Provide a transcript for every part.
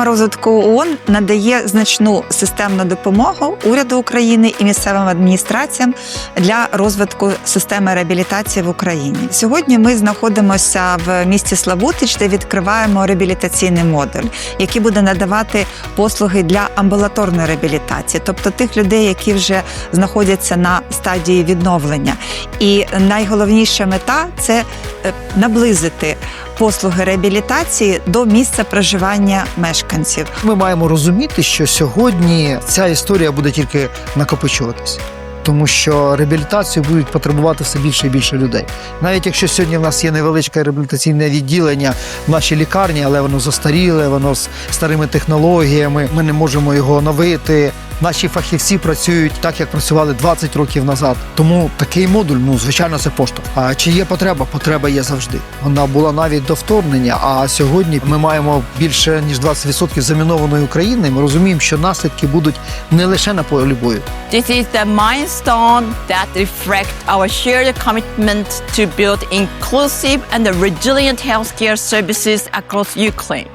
Програма розвитку ООН надає значну системну допомогу уряду України і місцевим адміністраціям для розвитку системи реабілітації в Україні. Сьогодні ми знаходимося в місті Славутич, де відкриваємо реабілітаційний модуль, який буде надавати послуги для амбулаторної реабілітації, тобто тих людей, які вже знаходяться на стадії відновлення. І найголовніша мета це е, наблизити послуги реабілітації до місця проживання мешканців. Ми маємо розуміти, що сьогодні ця історія буде тільки накопичуватись. Тому що реабілітацію будуть потребувати все більше і більше людей. Навіть якщо сьогодні в нас є невеличке реабілітаційне відділення в нашій лікарні, але воно застаріле, воно з старими технологіями. Ми не можемо його оновити. Наші фахівці працюють так, як працювали 20 років назад. Тому такий модуль, ну звичайно, це поштовх. А чи є потреба? Потреба є завжди. Вона була навіть до вторгнення. А сьогодні ми маємо більше ніж 20% замінованої України. Ми розуміємо, що наслідки будуть не лише на полі бою. This is the milestone that reflects our shared commitment to build inclusive and resilient healthcare services across Ukraine.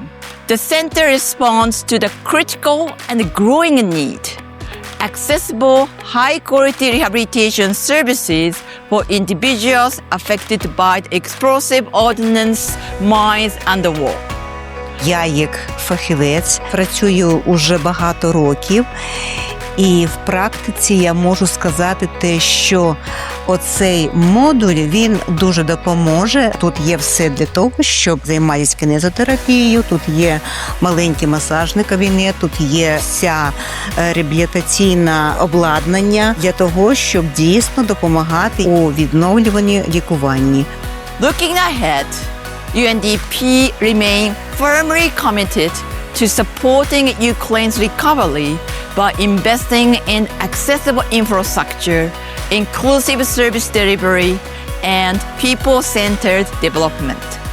The center responds to the critical and growing need. Accessible, high quality rehabilitation services for individuals affected by the explosive ordnance, mines, and the war. Я як фахівець працюю уже багато років, І в практиці я можу сказати те, що оцей модуль він дуже допоможе. Тут є все для того, щоб займатися кінезотерапією. Тут є маленький масажний кабінет, тут є вся е, реабілітаційне обладнання для того, щоб дійсно допомагати у відновлюванні лікуванні. Looking ahead, UNDP remain firmly committed to supporting Ukraine's recovery by investing in accessible infrastructure, inclusive service delivery, and people-centered development.